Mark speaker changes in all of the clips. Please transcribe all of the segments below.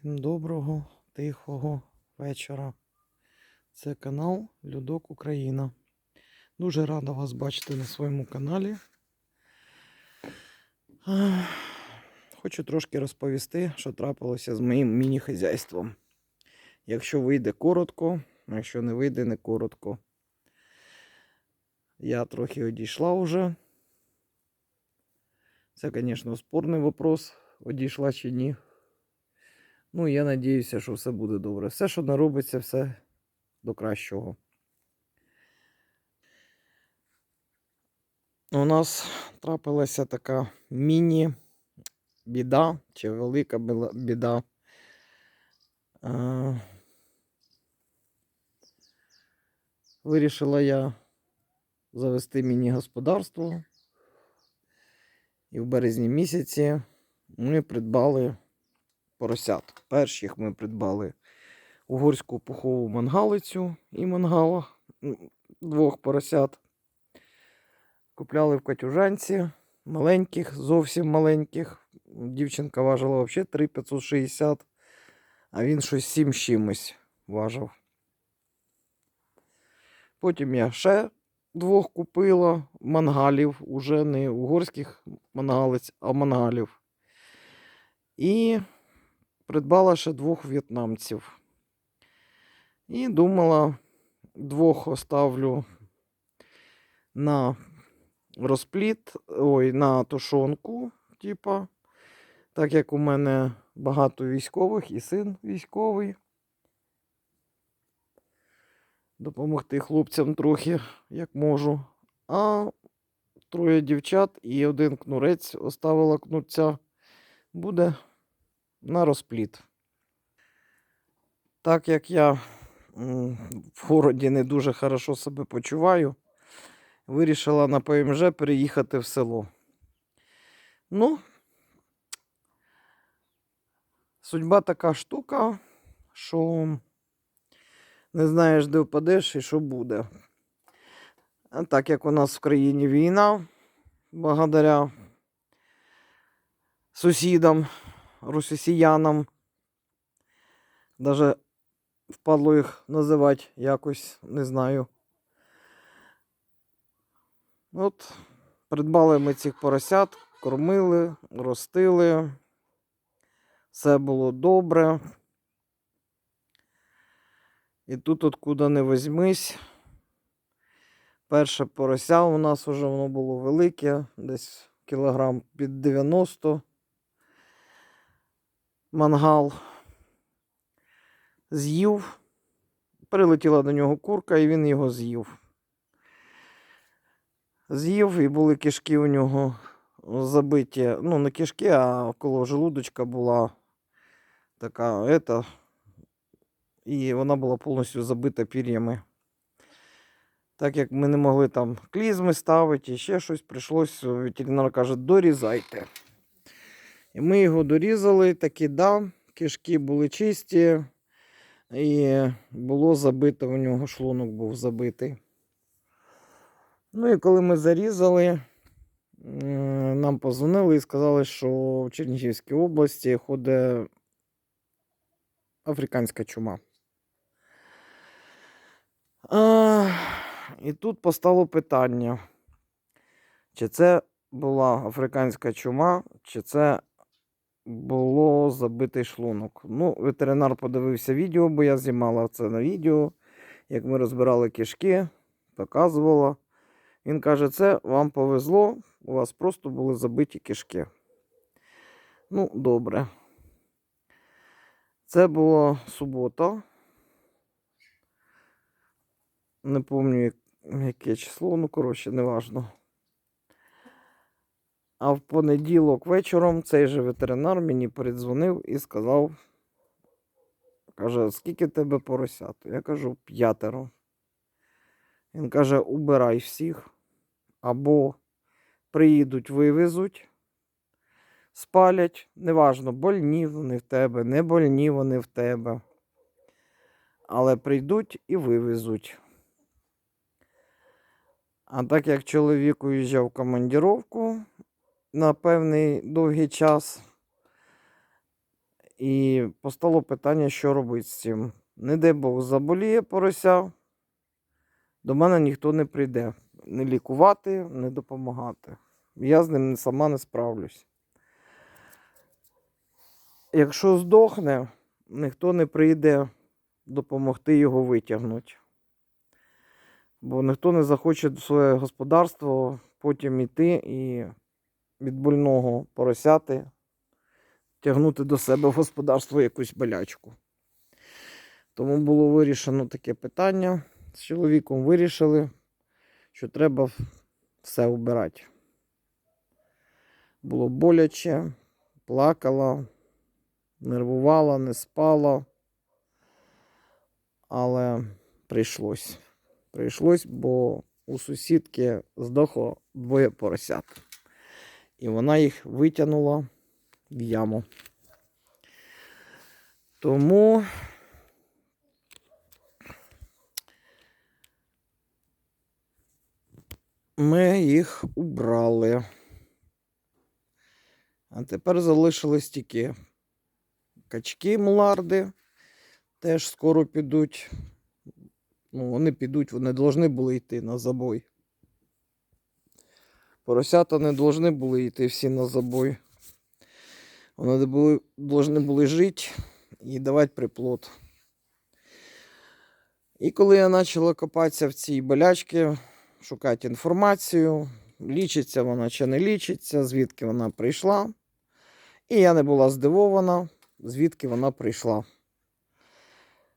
Speaker 1: Всім доброго, тихого вечора. Це канал Людок Україна. Дуже рада вас бачити на своєму каналі. Хочу трошки розповісти, що трапилося з моїм міні-хазяйством. Якщо вийде коротко, якщо не вийде, не коротко. Я трохи одійшла вже. Це, звісно, спорний вопрос, одійшла чи ні. Ну, я надіюся, що все буде добре. Все, що не робиться, все до кращого. У нас трапилася така міні-біда чи велика біда. Е, Вирішила я завести міні-господарство. І в березні місяці ми придбали поросят. Перших ми придбали угорську пухову мангалицю і мангала двох поросят. Купляли в Катюжанці маленьких, зовсім маленьких. Дівчинка важила взагалі 3,560, а він щось 7 з чимось важив. Потім я ще двох купила мангалів, уже не угорських мангалиць, а мангалів. І придбала ще двох в'єтнамців. І думала, двох оставлю на розпліт, ой, на тушонку, типа, так як у мене багато військових і син військовий. Допомогти хлопцям трохи, як можу. А троє дівчат і один кнурець оставила кнурця. Буде на розпліт. Так як я в городі не дуже хорошо себе почуваю, вирішила на ПМЖ переїхати в село. Ну, судьба така штука, що не знаєш, де впадеш і що буде. Так як у нас в країні війна, благодаря сусідам, росіянам, даже впадло їх називати якось, не знаю. От, придбали ми цих поросят, кормили, ростили. Все було добре. І тут, откуда не возьмись, перше порося у нас вже воно було велике, десь кілограм під 90. Мангал з'їв. Прилетіла до нього курка, і він його з'їв. З'їв, і були кишки у нього забиті. Ну, не кишки, а коло желудочка була така ета, і вона була повністю забита пір'ями. Так як ми не могли там клізми ставити і ще щось, прийшлось, ветеринар каже, дорізайте. І ми його дорізали, таки да, кишки були чисті, і було забито, у нього шлунок був забитий. Ну і коли ми зарізали, нам позвонили і сказали, що в Чернігівській області ходить африканська чума. А, і тут постало питання, чи це була африканська чума, чи це було забитий шлунок. Ну, ветеринар подивився відео, бо я знімала це на відео, як ми розбирали кишки, показувала. Він каже, це вам повезло, у вас просто були забиті кишки. Ну, добре. Це була субота. Не пам'ятаю, яке число, ну, коротше, неважно. А в понеділок вечором цей же ветеринар мені передзвонив і сказав, каже, скільки тебе поросят? Я кажу, п'ятеро. Він каже, убирай всіх, або приїдуть, вивезуть, спалять. Неважно, больні вони в тебе, не больні вони в тебе. Але прийдуть і вивезуть. А так як чоловік уїжджав в командіровку на певний довгий час, І постало питання, що робити з цим. Не дай Бог, заболіє порося, до мене ніхто не прийде. Не лікувати, не допомагати. Я з ним сама не справлюсь. Якщо здохне, ніхто не прийде допомогти його витягнути. Бо ніхто не захоче своє господарство потім іти і від больного поросяти, тягнути до себе в господарство якусь болячку. Тому було вирішено таке питання. З чоловіком вирішили, що треба все убирати. Було боляче, плакала, нервувала, не спала. Але прийшлось. Прийшлось, бо у сусідки здохло двоє поросят. І вона їх витягнула в яму. Тому ми їх убрали. А тепер залишились тільки качки муларди. Теж скоро підуть. Ну, вони підуть, вони повинні були йти на забой. Поросята не повинні були йти всі на забой. Вони були, повинні були жити і давати приплод. І коли я почала копатися в цій болячці, шукати інформацію, лічиться вона чи не лічиться, звідки вона прийшла. І я не була здивована, звідки вона прийшла.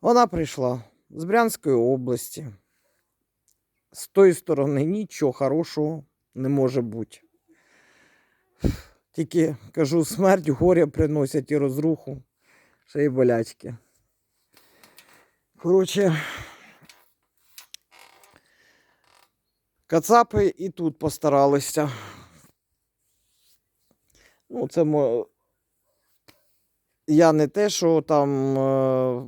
Speaker 1: Вона прийшла з Брянської області. З тої сторони нічого хорошого не може бути. Тільки кажу, смерть, горя приносять і розруху, ще й болячки. Коротше, кацапи і тут постаралися. Ну, це мо... я не те, що там е...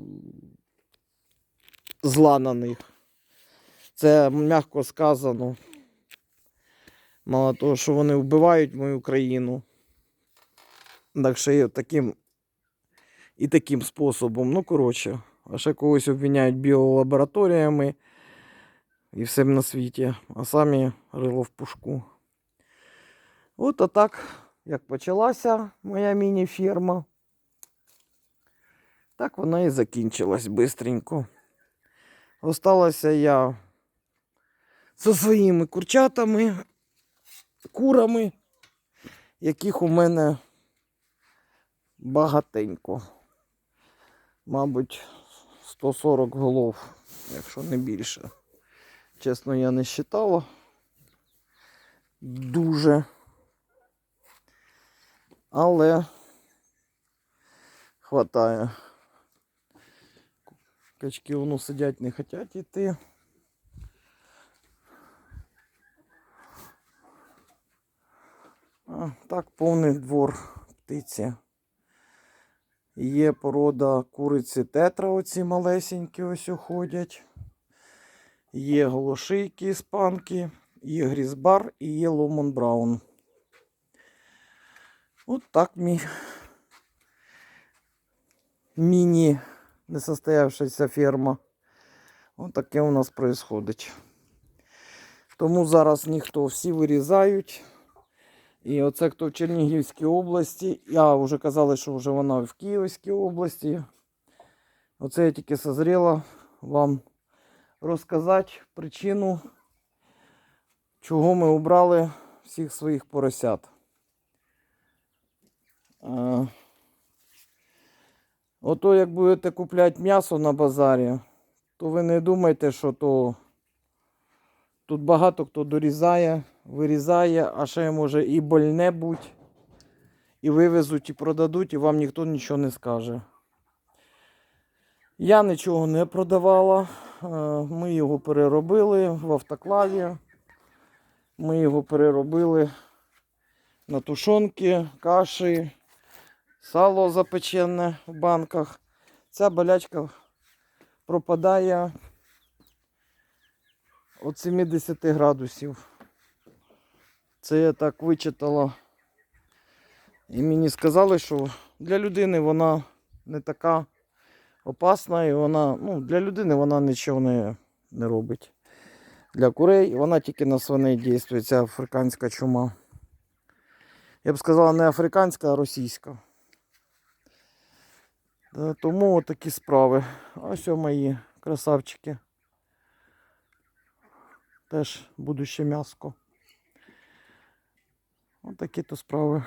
Speaker 1: зла на них. Це м'яко сказано. Мало того, що вони вбивають мою країну. Так що і таким і таким способом. Ну, коротше, а ще когось обвиняють біолабораторіями і всім на світі, а самі рило в пушку. От а так, як почалася моя міні-ферма, так вона і закінчилась бистренько. Осталася я зі своїми курчатами, курами, яких у мене багатенько. Мабуть, 140 голов, якщо не більше. Чесно, я не считала. Дуже. Але хватає. Качки воно сидять, не хочуть йти. Так, повний двор птиці. Є порода куриці тетра, оці малесенькі ось ходять. Є голошийки іспанки, є грізбар і є ломон браун. От так мій міні несостоявшаяся ферма. Ось таке у нас происходить. Тому зараз ніхто всі вирізають. І оце хто в Чернігівській області. Я вже казали, що вже вона в Київській області. Оце я тільки созріла вам розказати причину, чого ми обрали всіх своїх поросят. Ото як будете купляти м'ясо на базарі, то ви не думайте, що то тут багато хто дорізає, вирізає, а ще може і больне будь, і вивезуть, і продадуть, і вам ніхто нічого не скаже. Я нічого не продавала. е, Ми його переробили в автоклаві. Ми його переробили на тушонки, каші, сало запечене в банках. Ця болячка пропадає від 70 градусів. Це я так вичитала. І мені сказали, що для людини вона не така опасна, і вона, ну, для людини вона нічого не, не робить. Для курей вона тільки на свиней дійствує, ця африканська чума. Я б сказала, не африканська, а російська. Тому такі справи. Ось мої красавчики. Теж будуще м'яско. Ось такі то справи.